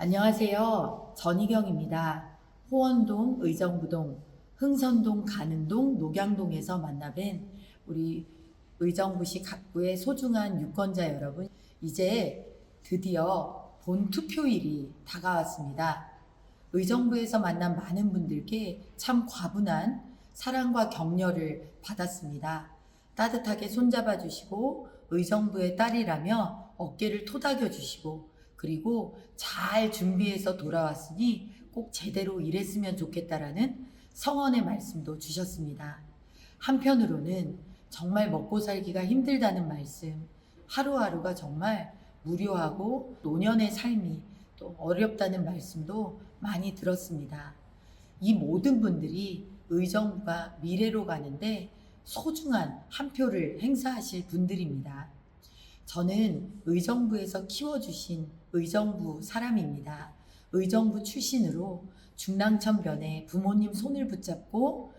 안녕하세요. 전희경입니다. 호원동, 의정부동, 흥선동, 가는동, 녹양동에서 만나뵌 우리 의정부시 각구의 소중한 유권자 여러분, 이제 드디어 본 투표일이 다가왔습니다. 의정부에서 만난 많은 분들께 참 과분한 사랑과 격려를 받았습니다. 따뜻하게 손잡아 주시고 의정부의 딸이라며 어깨를 토닥여 주시고 그리고 잘 준비해서 돌아왔으니 꼭 제대로 일했으면 좋겠다라는 성원의 말씀도 주셨습니다. 한편으로는 정말 먹고 살기가 힘들다는 말씀, 하루하루가 정말 무료하고 노년의 삶이 또 어렵다는 말씀도 많이 들었습니다. 이 모든 분들이 의정부가 미래로 가는데 소중한 한 표를 행사하실 분들입니다. 저는 의정부에서 키워주신 의정부 사람입니다. 의정부 출신으로 중랑천변에 부모님 손을 붙잡고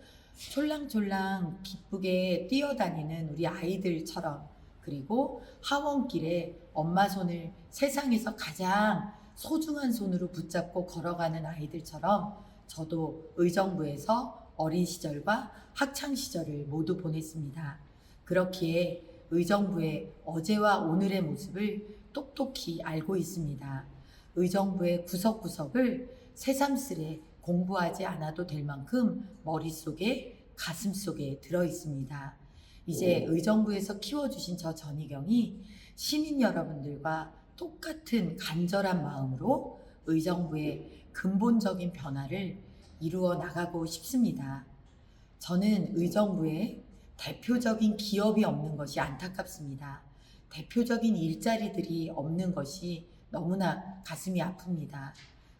촐랑촐랑 기쁘게 뛰어다니는 우리 아이들처럼 그리고 하원길에 엄마 손을 세상에서 가장 소중한 손으로 붙잡고 걸어가는 아이들처럼 저도 의정부에서 어린 시절과 학창 시절을 모두 보냈습니다. 그렇기에 의정부의 어제와 오늘의 모습을 똑똑히 알고 있습니다. 의정부의 구석구석을 새삼스레 공부하지 않아도 될 만큼 머릿속에 가슴 속에 들어 있습니다. 이제 의정부에서 키워주신 저 전희경이 시민 여러분들과 똑같은 간절한 마음으로 의정부의 근본적인 변화를 이루어 나가고 싶습니다. 저는 의정부에 대표적인 기업이 없는 것이 안타깝습니다. 대표적인 일자리들이 없는 것이 너무나 가슴이 아픕니다.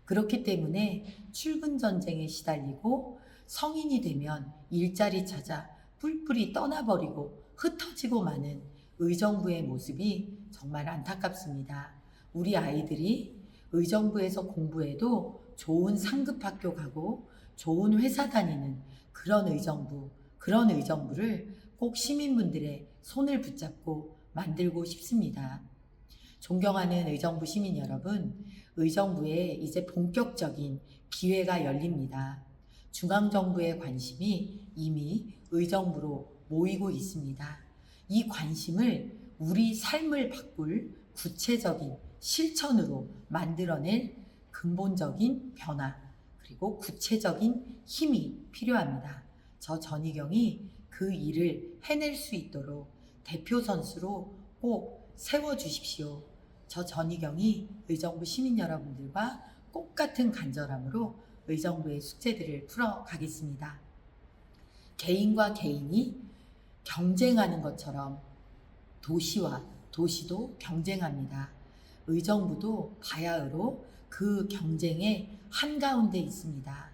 그렇기 때문에 출근 전쟁에 시달리고 성인이 되면 일자리 찾아 뿔뿔이 떠나버리고 흩어지고 마는 의정부의 모습이 정말 안타깝습니다. 우리 아이들이 의정부에서 공부해도 좋은 상급 학교 가고 좋은 회사 다니는 그런 의정부, 그런 의정부를 꼭 시민분들의 손을 붙잡고 만들고 싶습니다. 존경하는 의정부 시민 여러분, 의정부에 이제 본격적인 기회가 열립니다. 중앙정부의 관심이 이미 의정부로 모이고 있습니다. 이 관심을 우리 삶을 바꿀 구체적인 실천으로 만들어낼 근본적인 변화, 그리고 구체적인 힘이 필요합니다. 저 전희경이 그 일을 해낼 수 있도록 대표 선수로 꼭 세워주십시오. 저 전희경이 의정부 시민 여러분들과 똑같은 간절함으로 의정부의 숙제들을 풀어가겠습니다. 개인과 개인이 경쟁하는 것처럼 도시와 도시도 경쟁합니다. 의정부도 바야흐로 그 경쟁의 한가운데 있습니다.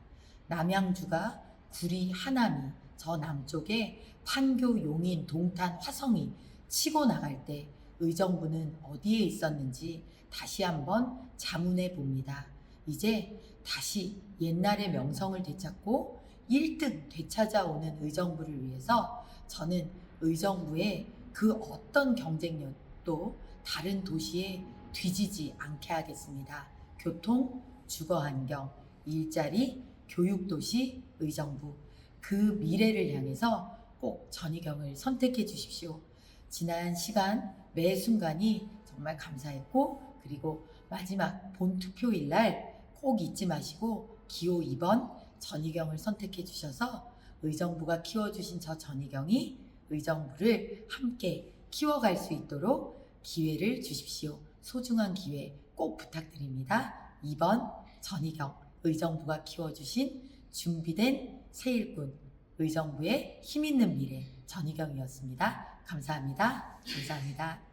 남양주가 구리, 하남이 저 남쪽에 판교, 용인, 동탄, 화성이 치고 나갈 때 의정부는 어디에 있었는지 다시 한번 자문해 봅니다. 이제 다시 옛날의 명성을 되찾고 1등 되찾아오는 의정부를 위해서 저는 의정부의 그 어떤 경쟁력도 다른 도시에 뒤지지 않게 하겠습니다. 교통, 주거 환경, 일자리, 교육도시, 의정부 그 미래를 향해서 꼭 전희경을 선택해 주십시오. 지난 시간 매 순간이 정말 감사했고 그리고 마지막 본 투표일 날 꼭 잊지 마시고 기호 2번 전희경을 선택해 주셔서 의정부가 키워주신 저 전희경이 의정부를 함께 키워갈 수 있도록 기회를 주십시오. 소중한 기회 꼭 부탁드립니다. 2번 전희경 의정부가 키워주신 준비된 새 일꾼 의정부의 힘있는 미래 전희경이었습니다. 감사합니다. 감사합니다.